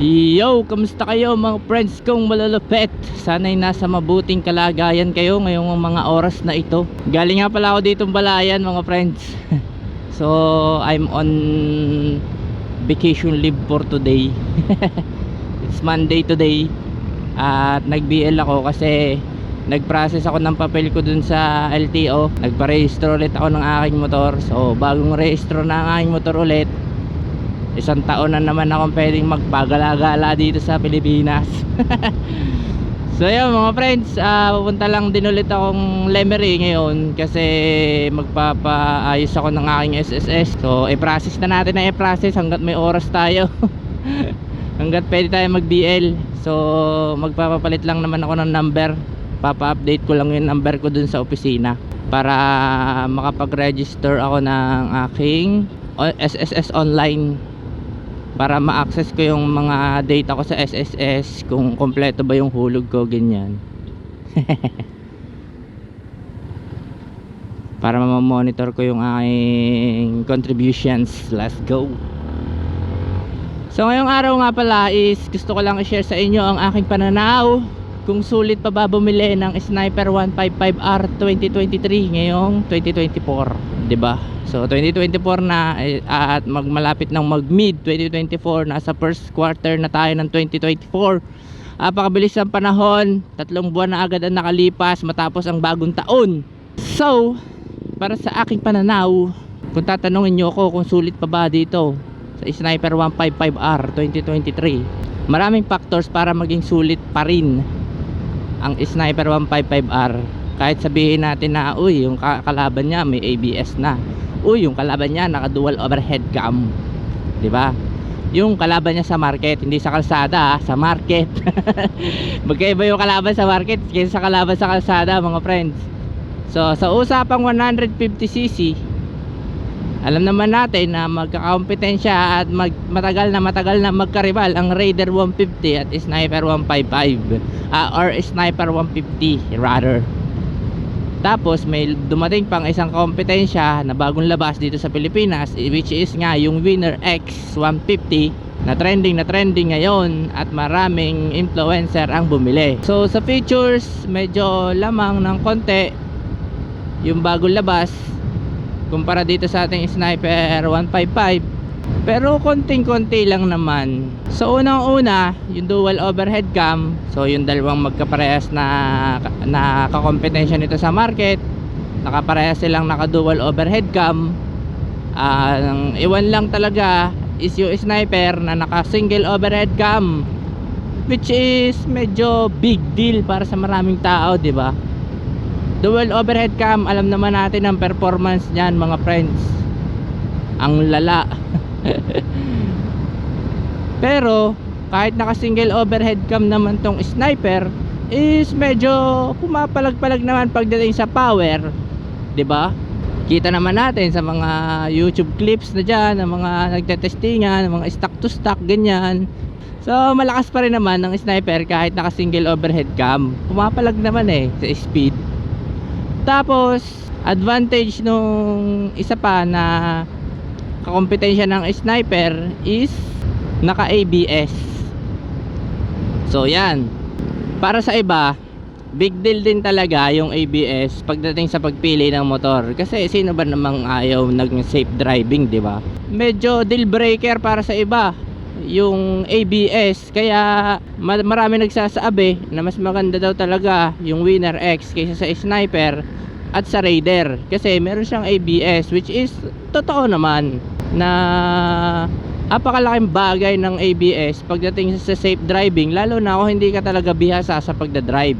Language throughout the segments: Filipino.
Yo, kamusta kayo mga friends kong malalupet? Sana'y nasa mabuting kalagayan kayo ngayong mga oras na ito. Galing nga pala ako dito balayan mga friends. so, I'm on vacation leave for today. It's Monday today. At nag-BL ako kasi nag-process ako ng papel ko dun sa LTO. Nagpa-register ulit ako ng aking motor. So, bagong rehistro na ang aking motor ulit isang taon na naman akong pwedeng magpagala-gala dito sa Pilipinas. So yun mga friends ah, pupunta lang din ulit akong Lemery ngayon kasi magpapaayos ako ng aking SSS so i-process na natin na i-process hanggat may oras tayo. Hanggat pwede tayo mag-BL so magpapapalit lang naman ako ng number. Papa-update ko lang yung number ko dun sa opisina para makapag-register ako ng aking SSS online para ma-access ko yung mga data ko sa SSS kung kompleto ba yung hulog ko ganyan. Para ma-monitor ko yung aking contributions. Let's go! So ngayong araw nga pala is gusto ko lang i-share sa inyo ang aking pananaw kung sulit pa ba bumili ng Sniper 155R 2023 ngayong 2024 'di ba? So 2024 na eh, at magmalapit ng mag mid 2024 nasa first quarter na tayo ng 2024 Apakabilis ang panahon tatlong buwan na agad ang nakalipas matapos ang bagong taon. So para sa aking pananaw kung tatanungin nyo ako kung sulit pa ba dito sa Sniper 155R 2023 maraming factors para maging sulit pa rin ang Sniper 155R kahit sabihin natin na uy yung ka- kalaban niya may ABS na. Uy yung kalaban niya naka dual overhead cam. Di ba? Yung kalaban niya sa market hindi sa kalsada ah, sa market. Magkaiba yung kalaban sa market kaysa sa kalaban sa kalsada mga friends. So sa usapang 150cc alam naman natin na magkakompetensya at mag, matagal na matagal na magkaribal ang Raider 150 at Sniper 155 ah, or Sniper 150 rather tapos may dumating pang isang kompetensya na bagong labas dito sa Pilipinas which is nga yung Winner X 150 na trending na trending ngayon at maraming influencer ang bumili. So sa features medyo lamang ng konti yung bagong labas kumpara dito sa ating Sniper 155 pero konting-konti lang naman. So unang-una, yung dual overhead cam, so yung dalawang magkaparehas na na kakompetensya nito sa market, nakaparehas silang naka-dual overhead cam. Ang iwan lang talaga is yung sniper na naka-single overhead cam which is medyo big deal para sa maraming tao, 'di ba? Dual overhead cam, alam naman natin ang performance niyan, mga friends. Ang lala. Pero kahit naka single overhead cam naman tong sniper is medyo pumapalag-palag naman pagdating sa power, 'di ba? Kita naman natin sa mga YouTube clips na diyan, ng mga nagtetestingan, ng mga stock to stock ganyan. So malakas pa rin naman ng sniper kahit naka single overhead cam. Pumapalag naman eh sa speed. Tapos advantage nung isa pa na kakompetensya ng sniper is naka ABS so yan. Para sa iba big deal din talaga yung ABS pagdating sa pagpili ng motor. Kasi sino ba namang ayaw ng safe driving di ba? Medyo deal breaker para sa iba yung ABS kaya ma- marami nagsasabi na mas maganda daw talaga yung Winner X kaysa sa Sniper at sa Raider. Kasi meron siyang ABS which is totoo naman na apakalaking bagay ng ABS pagdating sa safe driving lalo na kung hindi ka talaga bihasa sa pagdadrive.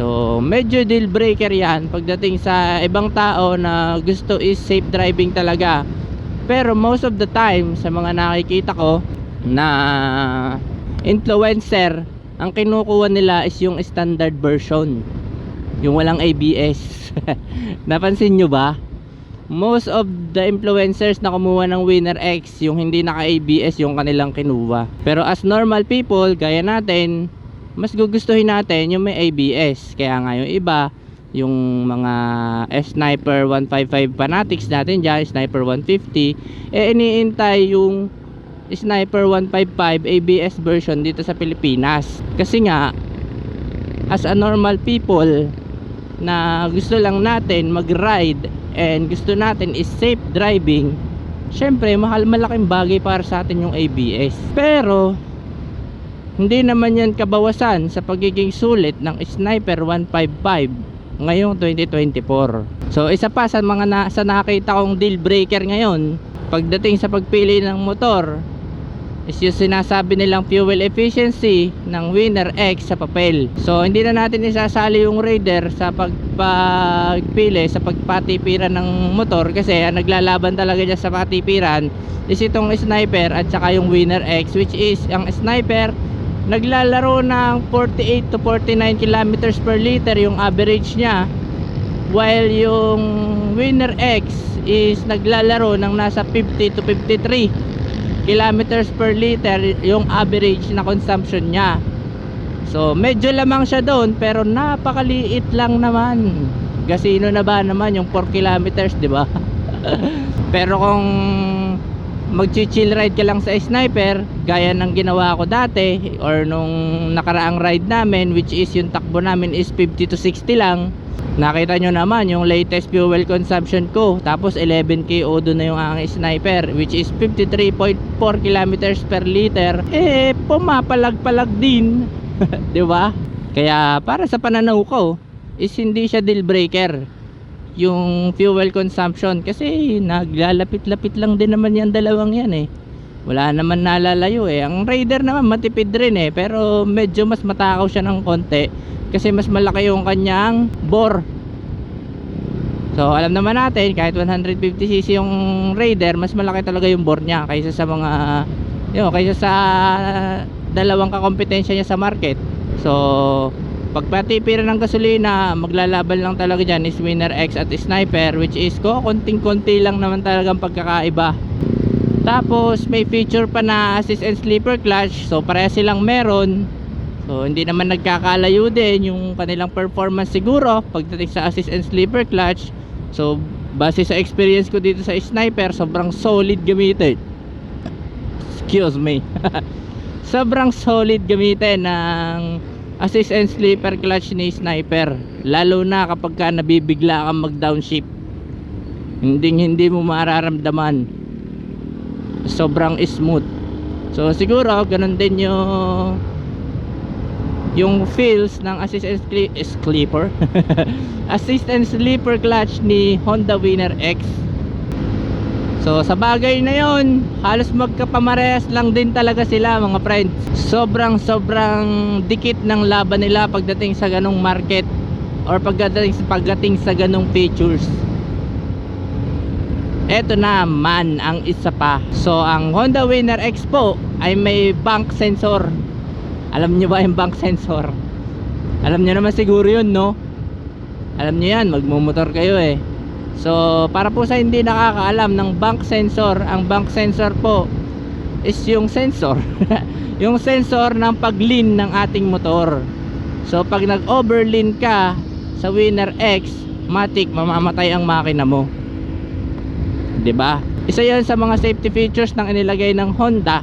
So medyo deal breaker yan pagdating sa ibang tao na gusto is safe driving talaga. Pero most of the time sa mga nakikita ko na influencer ang kinukuha nila is yung standard version yung walang ABS napansin nyo ba? Most of the influencers na kumuha ng Winner X yung hindi naka ABS yung kanilang kinuha. Pero as normal people gaya natin mas gugustuhin natin yung may ABS kaya nga yung iba yung mga sniper 155 fanatics natin dyan sniper 150 eh iniintay yung Sniper 155 ABS version dito sa Pilipinas. Kasi nga as a normal people na gusto lang natin mag-ride and gusto natin is safe driving, syempre mahal malaking bagay para sa atin yung ABS. Pero hindi naman yan kabawasan sa pagiging sulit ng Sniper 155 ngayong 2024. So isa pa sa mga na, sa nakita kong deal breaker ngayon pagdating sa pagpili ng motor is yung sinasabi nilang fuel efficiency ng Winner X sa papel. So hindi na natin isasali yung Raider sa pagpili sa pagpatipiran ng motor kasi ang naglalaban talaga dyan sa patipiran is itong Sniper at saka yung Winner X which is ang Sniper naglalaro ng 48 to 49 kilometers per liter yung average niya while yung Winner X is naglalaro ng nasa 50 to 53 kilometers per liter yung average na consumption niya. So medyo lamang siya doon pero napakaliit lang naman. Gasino na ba naman yung 4 kilometers di ba? Pero kung magchi-chill ride ka lang sa sniper gaya ng ginawa ko dati or nung nakaraang ride namin which is yung takbo namin is 50 to 60 lang. Nakita nyo naman yung latest fuel consumption ko tapos 11 KO na yung aking sniper which is 53.4 kilometers per liter. Eh pumapalag-palag din 'di ba? Kaya para sa pananaw ko is hindi siya deal breaker yung fuel consumption. Kasi naglalapit-lapit lang din naman yan dalawang yan eh. Wala naman nalalayo eh. Ang Raider naman matipid rin eh. Pero medyo mas matakaw siya ng konti kasi mas malaki yung kanyang bore. So alam naman natin kahit 150cc yung Raider mas malaki talaga yung bore niya kaysa sa mga yun, kaysa sa dalawang kakompetensya niya sa market. So pagpatipiran ng gasolina maglalaban lang talaga dyan is Winner X at Sniper which is ko konting konti lang naman talagang pagkakaiba. Tapos may feature pa na assist and sleeper clutch. So pareha silang meron. So hindi naman nagkakalayo din yung kanilang performance siguro pagdating sa assist and sleeper clutch. So base sa experience ko dito sa Sniper sobrang solid gamitin. Excuse me. Sobrang solid gamitin ng assist and sleeper clutch ni sniper. Lalo na kapag ka nabibigla kang mag downshift hindi hindi mo mararamdaman. Sobrang smooth. So siguro ganun din yung yung feels ng assist and sli- sleeper. Assist and sleeper clutch ni Honda Winner X So sa bagay na yon, halos magkapamarehas lang din talaga sila mga friends. Sobrang sobrang dikit ng laban nila pagdating sa ganong market or pagdating sa pagdating sa ganong features. Eto naman ang isa pa. So ang Honda Winner X po ay may bank sensor. Alam niyo ba yung bank sensor? Alam niyo naman siguro yun, no? Alam niyo yan, magmumotor kayo eh. So, para po sa hindi nakakaalam ng bank sensor, ang bank sensor po is yung sensor. yung sensor ng pag-lean ng ating motor. So, pag nag-overlean ka sa Winner X, matik mamamatay ang makina mo. 'Di ba? Isa 'yan sa mga safety features ng inilagay ng Honda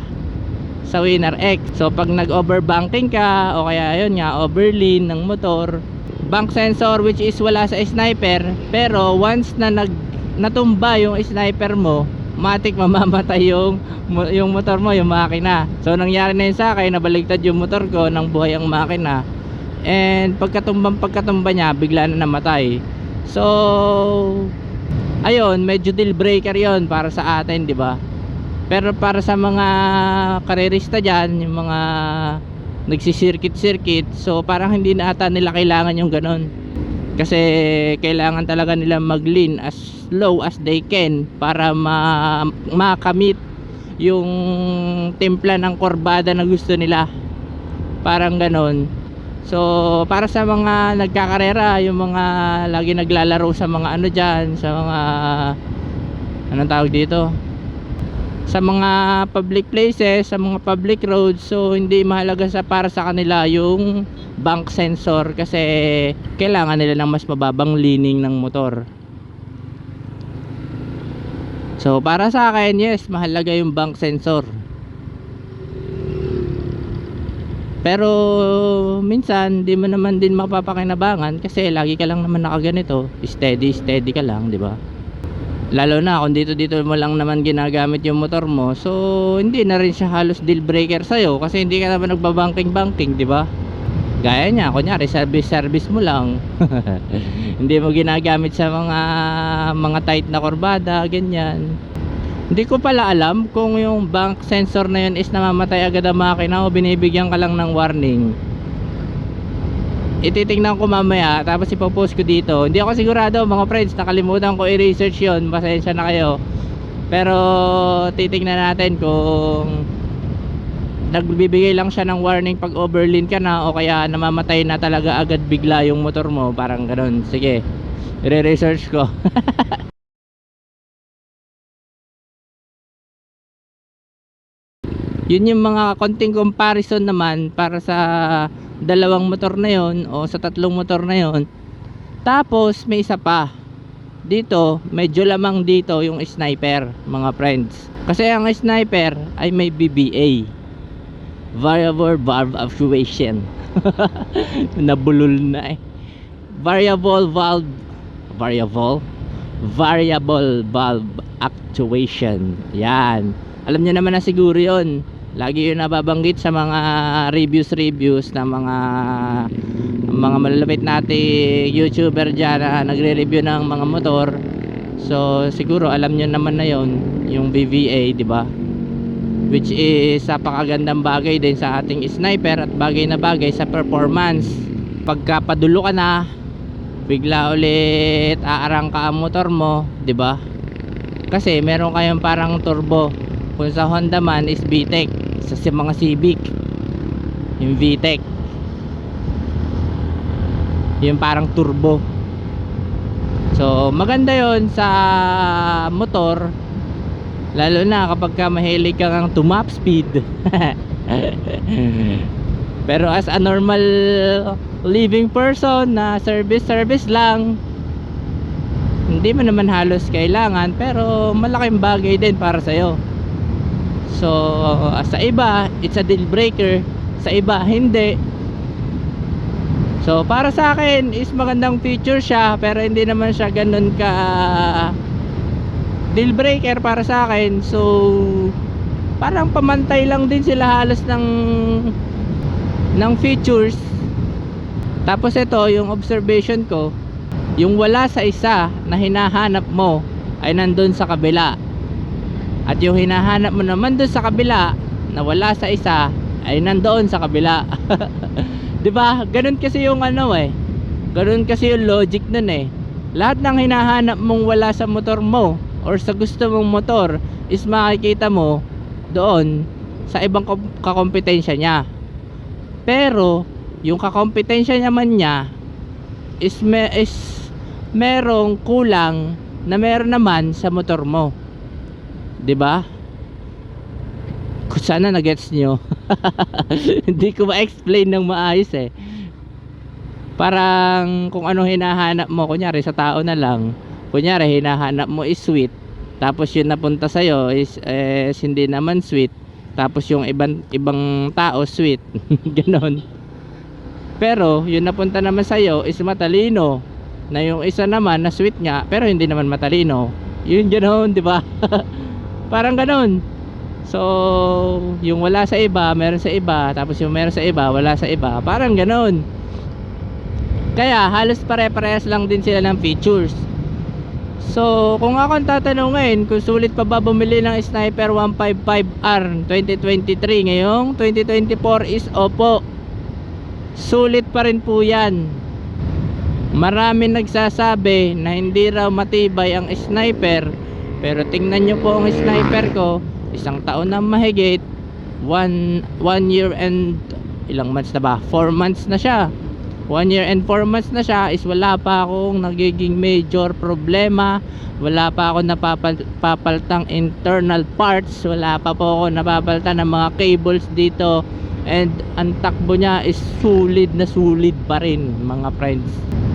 sa Winner X. So, pag nag-overbanking ka o kaya yun nga, overlean ng motor, bank sensor which is wala sa sniper pero once na nag natumba yung sniper mo matik mamamatay yung yung motor mo yung makina. So nangyari na yun sa akin nabaligtad yung motor ko nang buhay ang makina. And pagkatumbang pagkatumba niya bigla na namatay. So ayun medyo deal breaker yon para sa atin di ba? Pero para sa mga karerista dyan yung mga nagsisirkit-sirkit. So parang hindi na ata nila kailangan yung ganon kasi kailangan talaga nila mag-lean as low as they can para ma makamit yung timpla ng kurbada na gusto nila. Parang ganon so para sa mga nagkakarera yung mga lagi naglalaro sa mga ano dyan sa mga anong tawag dito sa mga public places, sa mga public roads. So hindi mahalaga sa para sa kanila yung bank sensor kasi kailangan nila ng mas mababang leaning ng motor. So para sa akin, yes, mahalaga yung bank sensor. Pero minsan di mo naman din mapapakinabangan kasi lagi ka lang naman nakaganito, steady steady ka lang, 'di ba? Lalo na kung dito dito mo lang naman ginagamit yung motor mo, so hindi na rin siya halos deal breaker sa kasi hindi ka naman nagbabanking banking, di ba? Gaya niya, kunyari service service mo lang. hindi mo ginagamit sa mga mga tight na kurbada, ganyan. Hindi ko pala alam kung yung bank sensor na yun is namamatay agad ang makina o binibigyan ka lang ng warning. Ititingnan ko mamaya tapos ipopost ko dito. Hindi ako sigurado mga friends, nakalimutan ko i-research yun. Pasensya na kayo. Pero titingnan natin kung nagbibigay lang siya ng warning pag overlean ka na o kaya namamatay na talaga agad bigla yung motor mo. Parang ganun. Sige, i-research ko. yun yung mga konting comparison naman para sa dalawang motor na yon o sa tatlong motor na yon tapos may isa pa. Dito medyo lamang dito yung sniper mga friends. Kasi ang sniper ay may BBA variable valve actuation. Nabulol na eh. Variable valve variable? Variable valve actuation. Yan. Alam niyo naman na siguro yon lagi yun nababanggit sa mga reviews reviews na mga mga malalapit nating youtuber dyan na nagre-review ng mga motor. So siguro alam nyo naman na yon yung BVA di ba? Which is napakagandang bagay din sa ating sniper at bagay na bagay sa performance. Pagka padulo ka na bigla ulit aarang ka ang motor mo ba? Kasi meron kayong parang turbo. Kung sa Honda man is VTEC sa mga Civic. Yung VTEC yung parang turbo. So maganda yon sa motor. Lalo na kapag ka mahilig ka ng tumap speed. Pero as a normal living person na service service lang hindi mo naman halos kailangan pero malaking bagay din para sa'yo so sa iba it's a deal breaker. Sa iba hindi. So para sa akin is magandang feature siya pero hindi naman siya ganun ka deal breaker para sa akin. So parang pamantay lang din sila halos ng ng features. Tapos ito yung observation ko yung wala sa isa na hinahanap mo ay nandun sa kabila at yung hinahanap mo naman doon sa kabila na wala sa isa ay nandoon sa kabila. 'di ba? Ganun kasi yung ano eh. Ganun kasi yung logic nun eh. Lahat ng hinahanap mong wala sa motor mo or sa gusto mong motor is makikita mo doon sa ibang kom- kakompetensya niya. Pero yung kakompetensya naman niya is, me is merong kulang na meron naman sa motor mo 'di ba? Kung sana na-gets nyo. Hindi ko ma-explain ng maayos eh. Parang kung ano hinahanap mo, kunyari sa tao na lang, kunyari hinahanap mo is sweet, tapos yung napunta sa'yo is, is hindi naman sweet, tapos yung ibang, ibang tao sweet, ganon. Pero yung napunta naman sa'yo is matalino, na yung isa naman na sweet nga, pero hindi naman matalino. Yun ganon, di ba? Parang ganon. So, yung wala sa iba, meron sa iba, tapos yung meron sa iba, wala sa iba. Parang ganon. Kaya halos pare-parehas lang din sila ng features. So, kung ako ang tatanungin kung sulit pa ba bumili ng Sniper 155R 2023 ngayong 2024 is opo. Sulit pa rin po 'yan. Marami nagsasabi na hindi raw matibay ang sniper pero tingnan nyo po ang sniper ko. Isang taon na mahigit. One, one year and ilang months na ba? 4 months na siya. One year and 4 months na siya is wala pa akong nagiging major problema. Wala pa ako napapaltang internal parts. Wala pa po ako napapaltan ng mga cables dito. And ang takbo niya is sulit na sulit pa rin mga friends.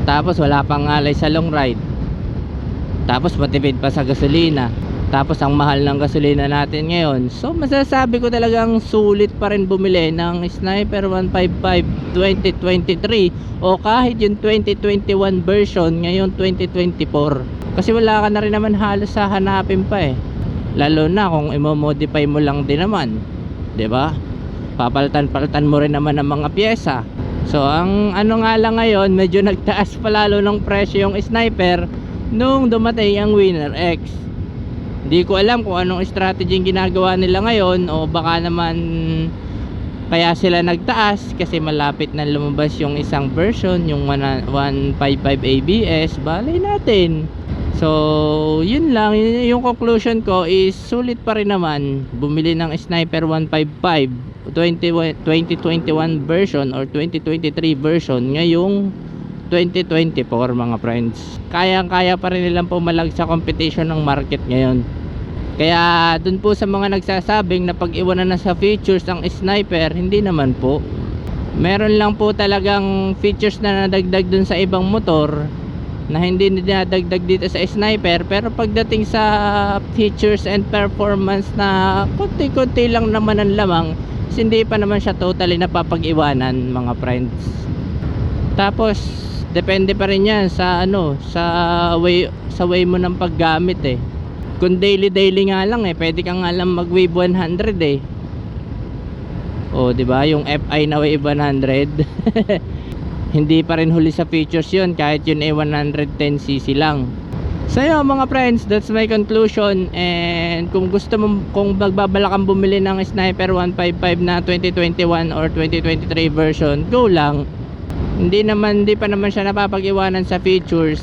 Tapos wala pang alay sa long ride tapos matipid pa sa gasolina. Tapos ang mahal ng gasolina natin ngayon. So masasabi ko talagang sulit pa rin bumili ng Sniper 155 2023 o kahit yung 2021 version ngayon 2024 kasi wala ka na rin naman halos sa hanapin pa eh. Lalo na kung imo-modify mo lang din naman. 'di ba? Papalitan-palitan mo rin naman ng mga pyesa. So ang ano nga lang ngayon medyo nagtaas pa lalo ng presyo yung sniper nung dumating ang winner X. Hindi ko alam kung anong strategy yung ginagawa nila ngayon o baka naman kaya sila nagtaas kasi malapit na lumabas yung isang version yung 155 ABS balay natin. So, yun lang. Yun- Yung conclusion ko is sulit pa rin naman bumili ng Sniper 155 20, 2021 version or 2023 version ngayong 2024 mga friends. Kayang-kaya pa rin nilang pumalag sa competition ng market ngayon. Kaya dun po sa mga nagsasabing na pag-iwanan na sa features ang sniper, hindi naman po. Meron lang po talagang features na nadagdag dun sa ibang motor na hindi dinadagdag dito sa sniper pero pagdating sa features and performance na konti-konti lang naman ang lamang hindi pa naman siya totally napapag-iwanan mga friends tapos depende pa rin yan sa ano sa way sa way mo ng paggamit eh. Kung daily daily nga lang eh pwede ka nga lang mag wave 100 eh. O di ba? Yung FI na wave 100 hindi pa rin huli sa features yun kahit yun ay 110cc lang. So yun mga friends that's my conclusion. And kung gusto mo kung magbabalak kang bumili ng Sniper 155 na 2021 or 2023 version go lang hindi naman hindi pa naman siya napapag-iwanan sa features.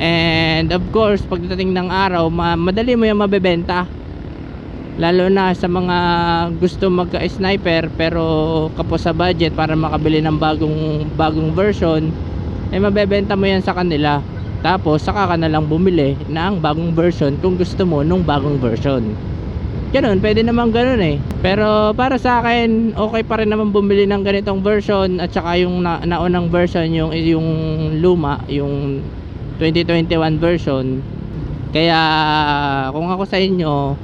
And of course pagdating ng araw ma madali mo yung mabebenta. Lalo na sa mga gusto magka sniper pero kapos sa budget para makabili ng bagong bagong version eh mabebenta mo yan sa kanila. Tapos saka ka na lang bumili ng bagong version kung gusto mo nung bagong version ganun pwede naman ganun eh. Pero para sa akin okay pa rin naman bumili ng ganitong version at saka yung na, naunang version yung yung luma yung 2021 version. Kaya kung ako sa inyo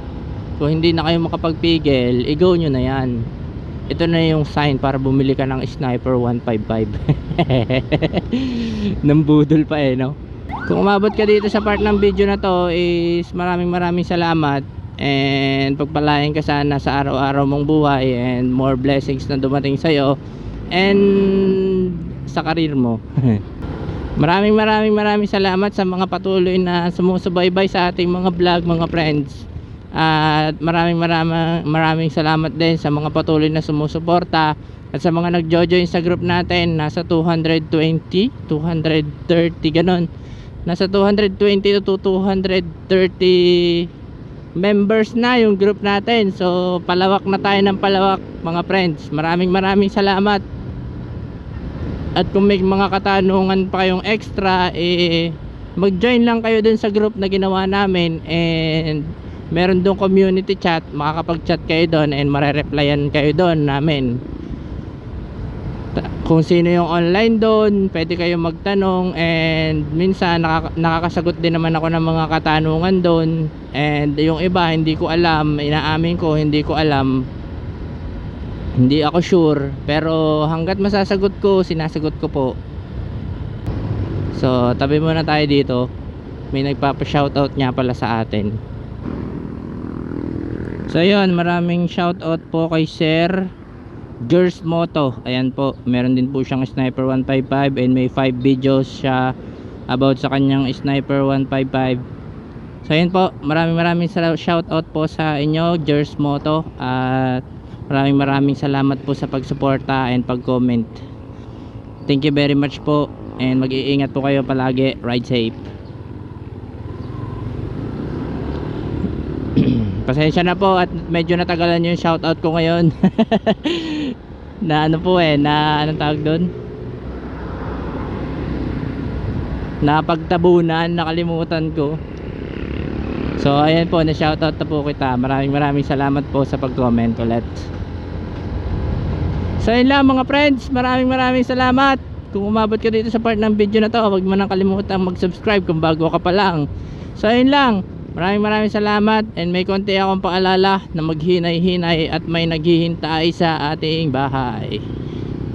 kung hindi na kayo makapagpigil i-go nyo na yan. Ito na yung sign para bumili ka ng sniper 155 ng budol pa eh no? Kung umabot ka dito sa part ng video na to is maraming maraming salamat and pagpalain ka sana sa araw-araw mong buhay and more blessings na dumating sa'yo and sa karir mo. Maraming maraming maraming salamat sa mga patuloy na sumusubaybay sa ating mga vlog mga friends. At maraming maraming maraming salamat din sa mga patuloy na sumusuporta at sa mga nagjo-join sa group natin. Nasa 220 230 ganon nasa 220 to 230 members na yung group natin. So palawak na tayo ng palawak mga friends. Maraming maraming salamat. At kung may mga katanungan pa kayong extra eh mag-join lang kayo dun sa group na ginawa namin. And meron doon community chat. Makakapag-chat kayo doon and marereplyan kayo doon namin kung sino yung online doon pwede kayo magtanong and minsan nakaka- nakakasagot din naman ako ng mga katanungan doon. And yung iba hindi ko alam inaamin ko hindi ko alam. Hindi ako sure pero hanggat masasagot ko sinasagot ko po. So tabi muna tayo dito. May nagpapa-shoutout nga pala sa atin. So yun, maraming shoutout po kay Sir Gers Moto. Ayan po, meron din po siyang Sniper 155 and may 5 videos siya about sa kanyang Sniper 155. So yun po, maraming maraming sal- shoutout po sa inyo, Gers Moto. At maraming maraming salamat po sa pagsuporta and pag-comment. Thank you very much po and mag-iingat po kayo palagi. Ride safe. Pasensya na po at medyo natagalan yung shoutout ko ngayon. Na ano po eh na anong tawag doon napagtabunan nakalimutan ko. So ayan po na shoutout na po kita. Maraming maraming salamat po sa pag comment ulit. So yun lang mga friends. Maraming maraming salamat. Kung umabot ka dito sa part ng video na to huwag mo nang kalimutan mag subscribe kung bago ka pa lang. So yun lang Maraming maraming salamat and may konti akong paalala na maghinay-hinay at may naghihintay sa ating bahay.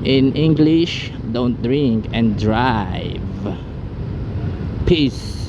In English, don't drink and drive. Peace.